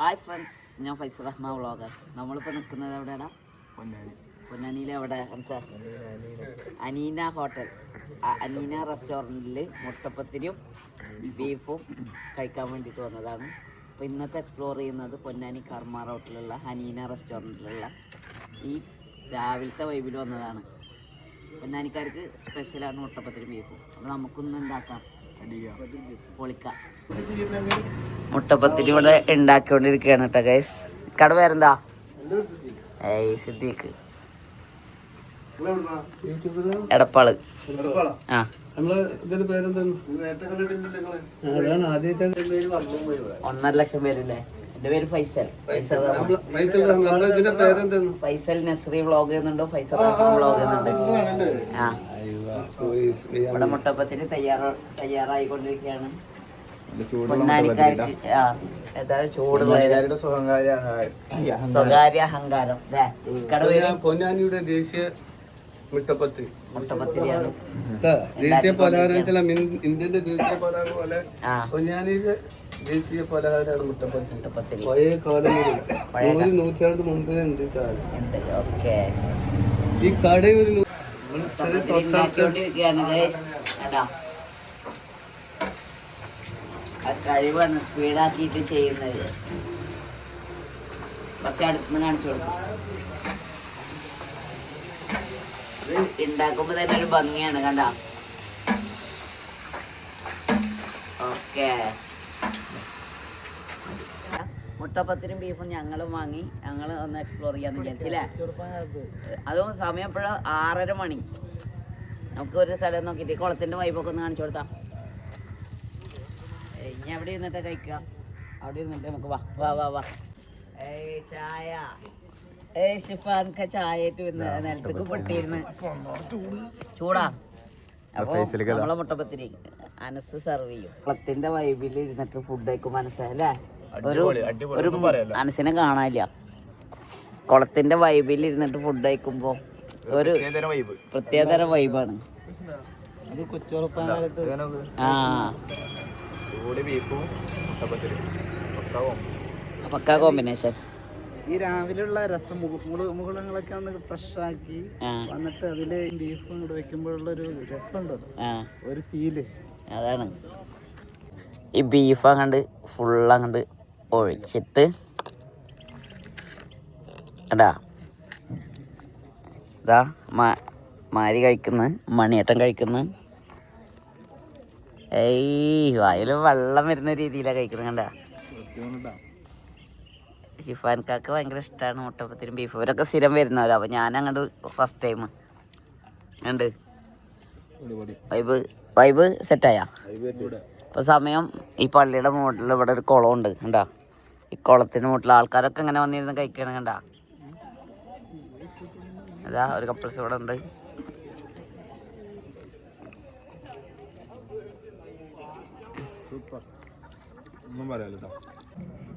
Hi friends ഞാൻ Faisal Rahma vlogger. നമ്മളിപ്പോൾ നിൽക്കുന്നത് എവിടെയാണ് പൊന്നാനിയിലെ എവിടെ? സാർ അനീന ഹോട്ടൽ അനീന റെസ്റ്റോറന്റിൽ മുട്ടപ്പത്തിരിയും ബീഫും കഴിക്കാൻ വേണ്ടിയിട്ട് വന്നതാണ്. അപ്പോൾ ഇന്നത്തെ എക്സ്പ്ലോർ ചെയ്യുന്നത് പൊന്നാനി കർമ്മ റോട്ടിലുള്ള അനീന റെസ്റ്റോറന്റിലുള്ള ഈ രാവിലത്തെ വൈബിൽ വന്നതാണ്. പൊന്നാനിക്കാർക്ക് സ്പെഷ്യലാണ് മുട്ടപ്പത്തിരിയും ബീഫും അപ്പോൾ നമുക്കൊന്ന് എന്താക്കാം? മുട്ടപ്പത്തിരി ഇവിടെ ഉണ്ടാക്കിക്കൊണ്ടിരിക്കുകയാണ് കേട്ടോ ഗൈസ് കട പേരെന്താ? ഏയ് സിദ്ദീഖ്. എടപ്പാൾ. ആ. ഒന്നര ലക്ഷം പേരില്ലേ? എന്റെ പേര് ഫൈസൽ. ഫൈസൽ. ഫൈസൽ നെസറി ഫൈസൽ നസ്രി വ്ളോഗ് ചെയ്യുന്നുണ്ടോ ഫൈസൽ വ്ളോഗ് ചെയ്യുന്നുണ്ട്. ആ. ഇവിടെ മുട്ടപ്പത്തിന് തയ്യാറ തയ്യാറായിക്കൊണ്ടിരിക്കുകയാണ്. സ്വകാര്യ അഹങ്കാരം. പൊന്നാനിയുടെ ദേശീയ മുട്ടപ്പത്ത് പലഹാരം ഇന്ത്യന്റെ ദേശീയ പലഹാരം പോലെ പൊന്നാനിയുടെ ദേശീയ പലഹാരമാണ് മുട്ടപ്പത്ത് പഴയ കാലം ഒരു നൂറ്റാണ്ട് മുമ്പേ ഉണ്ട് സാധനം. ഈ കട ഒരു കഴിവാണ് സ്പീഡാക്കിയിട്ട് ചെയ്യുന്നത്. കുറച്ച് അടുത്തുനിന്ന് കാണിച്ചു കൊടുക്കും. ഉണ്ടാക്കുമ്പോ തന്നെ ഒരു ഭംഗിയാണ് കണ്ട? ഓക്കെ മുട്ടപ്പത്തിനും ബീഫും ഞങ്ങളും വാങ്ങി ഞങ്ങൾ ഒന്ന് എക്സ്പ്ലോർ ചെയ്യാന്ന് വിചാരിച്ചില്ലേ അതും സമയം എപ്പോഴും? ആറര മണി. നമുക്ക് ഒരു സ്ഥലം നോക്കിയിട്ട് കുളത്തിന്റെ വൈബൊക്കെ ഒന്ന് കാണിച്ചു കൊടുത്താ. ഇനി അവിടെ ഇരുന്നിട്ട് കഴിക്കുക. അവിടെ ഇരുന്നിട്ട് നമുക്ക് വാ വാ വാ വാ. ഏയ് ചായ. ഏയ് ഷിഫാൻക ചായ ഇട്ട് വന്ന് നിലത്തേക്ക് പൊട്ടിയിരുന്ന്. ചൂടാ. അപ്പൊ നമ്മളെ മുട്ടപ്പത്തിരി അനസ് സെർവ് ചെയ്യും. കുളത്തിന്റെ വൈബിൽ ഇരുന്നിട്ട് ഫുഡ് കഴിക്കും മനസ്സിലല്ലേ ഒരു ഒരു അനസിനെ കാണാനില്ല. കുളത്തിന്റെ വൈബിൽ ഇരുന്നിട്ട് ഫുഡ് കഴിക്കുമ്പോ ഒരു പ്രത്യേകതരം വൈബാണ് ആ. പക്കാ കോമ്പിനേഷൻ ഈ രാവിലെയുള്ള രസം മുകുളങ്ങളൊക്കെ ഒന്ന് ഫ്രഷ് ആക്കി വന്നിട്ട് അതിൽ ബീഫ് കൂടെ വെക്കുമ്പോഴുള്ള ഒരു രസമുണ്ടല്ലോ ആ. ഒരു ഫീൽ അതാണ്. ഈ ബീഫ് അങ്ങണ്ട് ഫുൾ അങ്ങണ്ട് ഒഴിച്ചിട്ട് എടാ ഇതാ മാ- മാരി കഴിക്കുന്നു മണിയേട്ടൻ കഴിക്കുന്നു. ഏയ് വായിൽ വെള്ളം വരുന്ന രീതിയിലാണ് കഴിക്കുന്നത് കണ്ട. ഷിഫാൻ കാക്ക് ഭയങ്കര ഇഷ്ടമാണ് മുട്ടപ്പത്തിനും ബീഫ് ഇവരൊക്കെ സ്ഥിരം വരുന്നവരോ. അപ്പൊ ഞാൻ അങ്ങോട്ട് ഫസ്റ്റ് ടൈം ഉണ്ട് വൈബ് വൈബ് സെറ്റായാ ഇപ്പൊ സമയം ഈ പള്ളിയുടെ മുകളിൽ ഇവിടെ ഒരു കുളമുണ്ട്. കണ്ടാ? ഈ കുളത്തിന് മുകളിൽ ആൾക്കാരൊക്കെ ഇങ്ങനെ വന്നിരുന്ന് കഴിക്കണം കണ്ട? അതാ ഒരു കപ്പിൾസ് ഇവിടെ ഉണ്ട്.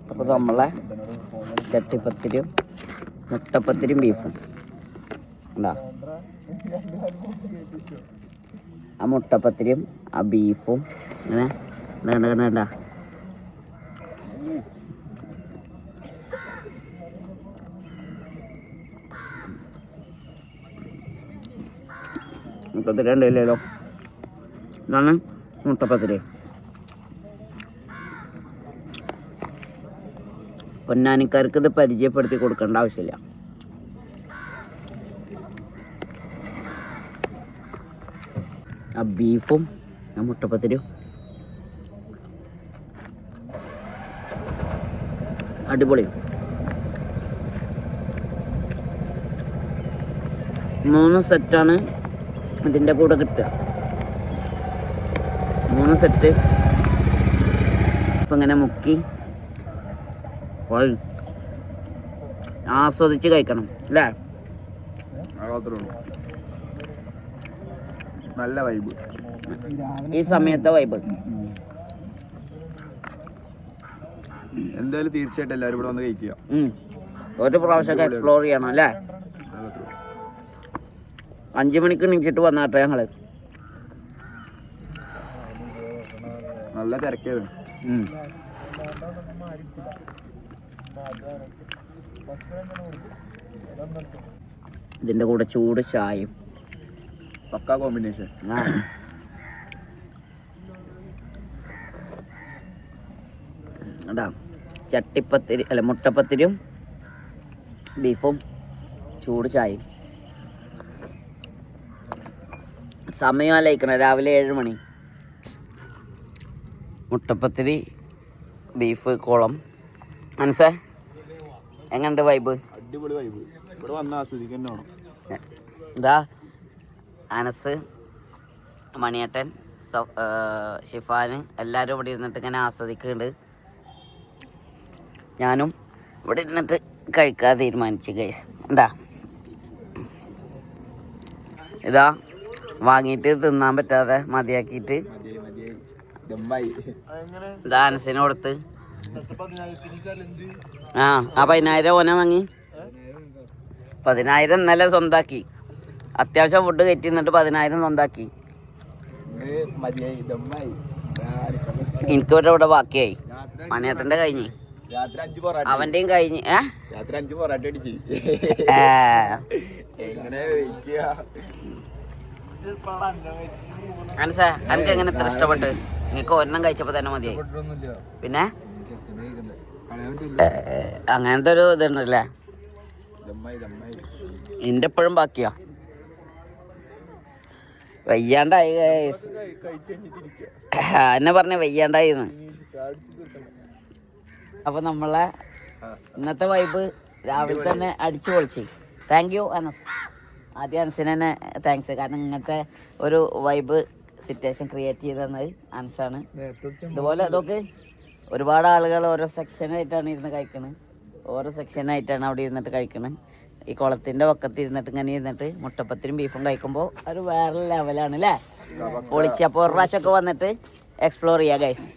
അപ്പൊ നമ്മളെ ചട്ടിപ്പത്തിരിയും മുട്ടപ്പത്തിരിയും ബീഫും ഉണ്ടാ ആ മുട്ടപ്പത്തിരിയും ആ ബീഫും ഇങ്ങനെ വേണ്ട വേണ്ട വേണ്ട മുട്ടപ്പത്തിരി ഉണ്ടല്ലോ ഇതാണ് മുട്ടപ്പത്തിരി. പൊന്നാനിക്കാർക്ക് ഇത് പരിചയപ്പെടുത്തി കൊടുക്കേണ്ട ആവശ്യമില്ല. ആ ബീഫും ആ മുട്ടപ്പത്തിരിയും. അടിപൊളി. മൂന്ന് സെറ്റാണ് ഇതിന്റെ കൂടെ കിട്ടുക. മൂന്ന് സെറ്റ് ഇങ്ങനെ മുക്കി. ആസ്വദിച്ച് കഴിക്കണം അല്ലേ? നല്ല വൈബ് ഈ സമയത്തെ വൈബ് എന്തായാലും തീർച്ചയായിട്ടും എല്ലാവരും ഇവിടെ വന്ന് കഴിക്കുക. ഒരു പ്രാവശ്യമൊക്കെ എക്സ്പ്ലോർ ചെയ്യണം അല്ലേ? അഞ്ചു മണിക്ക് നീച്ചിട്ട് വന്നാട്ടെ ഞങ്ങൾ. നല്ല തിരക്കാണ്. ഇതിന്റെ ഇതിന്റെ കൂടെ ചൂട് ചായയും. പക്ക കോമ്പിനേഷൻ. എടാ ചട്ടിപ്പത്തിരി അല്ല മുട്ടപ്പത്തിരിയും ബീഫും ചൂട് ചായയും. സമയം അലയിക്കണം രാവിലെ ഏഴ് മണി. മുട്ടപ്പത്തിരി ബീഫ് കോളം. മനസ്സേ എങ്ങനെയുണ്ട് വൈബ് അടിപൊളി വൈബ് ഇവിടെ വന്ന് ആസ്വദിക്കാൻ വേണം. ഇതാ അനസ് മണിയേട്ടൻ ഷിഫാന് എല്ലാവരും ഇവിടെ ഇരുന്നിട്ട് ഇങ്ങനെ ആസ്വദിക്കുന്നുണ്ട്. ഞാനും ഇവിടെ ഇരുന്നിട്ട് കഴിക്കാൻ തീരുമാനിച്ചു ഗൈസ് എന്താ? ഇതാ. വാങ്ങിയിട്ട് തിന്നാൻ പറ്റാതെ മതിയാക്കിയിട്ട്. ദാനസിന് കൊടുത്ത്. ആ ആ പതിനായിരം ഓന വാങ്ങി. പതിനായിരം ഇന്നലെ സ്വന്താക്കി. അത്യാവശ്യം ഫുഡ് കയറ്റി നിന്നിട്ട് പതിനായിരം സ്വന്താക്കി. എനിക്ക് ഇവിടെ ഇവിടെ ബാക്കിയായി. മണിയേട്ടന്റെ കഴിഞ്ഞ്. അവന്റെയും കഴിഞ്ഞ്. ഏ? അനസേ എനിക്ക് എങ്ങനെ ഇത്ര ഇഷ്ടപ്പെട്ട്? നിങ്ങൾക്ക് ഒരെണ്ണം കഴിച്ചപ്പോൾ തന്നെ മതിയായി. പിന്നെ? അങ്ങനത്തെ ഒരു ഇതുണ്ടല്ലേ? എന്റെ എന്റെ എപ്പോഴും ബാക്കിയാ. വയ്യാണ്ടായി എന്നെ പറഞ്ഞ വയ്യാണ്ടായിന്ന്. അപ്പൊ നമ്മളെ ഇന്നത്തെ വൈബ് രാവിലെ തന്നെ അടിച്ചു പൊളിച്ച്. Thank you Anas. ആദ്യം അൻസിന് തന്നെ താങ്ക്സ് കാരണം ഇങ്ങനത്തെ ഒരു വൈബ് സിറ്റുവേഷൻ ക്രിയേറ്റ് ചെയ്ത് തന്നത് അൻസാണ് ഇതുപോലെ അതൊക്കെ ഒരുപാട് ആളുകൾ ഓരോ സെക്ഷനായിട്ടാണ് ഇരുന്ന് കഴിക്കുന്നത് ഓരോ സെക്ഷനായിട്ടാണ് അവിടെ ഇരുന്നിട്ട് കഴിക്കുന്നത് ഈ കുളത്തിന്റെ പക്കത്ത് ഇരുന്നിട്ട് ഇങ്ങനെ ഇരുന്നിട്ട് മുട്ടപ്പത്തിനും ബീഫും കഴിക്കുമ്പോൾ ഒരു വേറെ ലെവലാണ് അല്ലേ പൊളിച്ചപ്പോൾ ഒരു പ്രാവശ്യമൊക്കെ വന്നിട്ട് എക്സ്പ്ലോർ ചെയ്യാം ഗൈസ്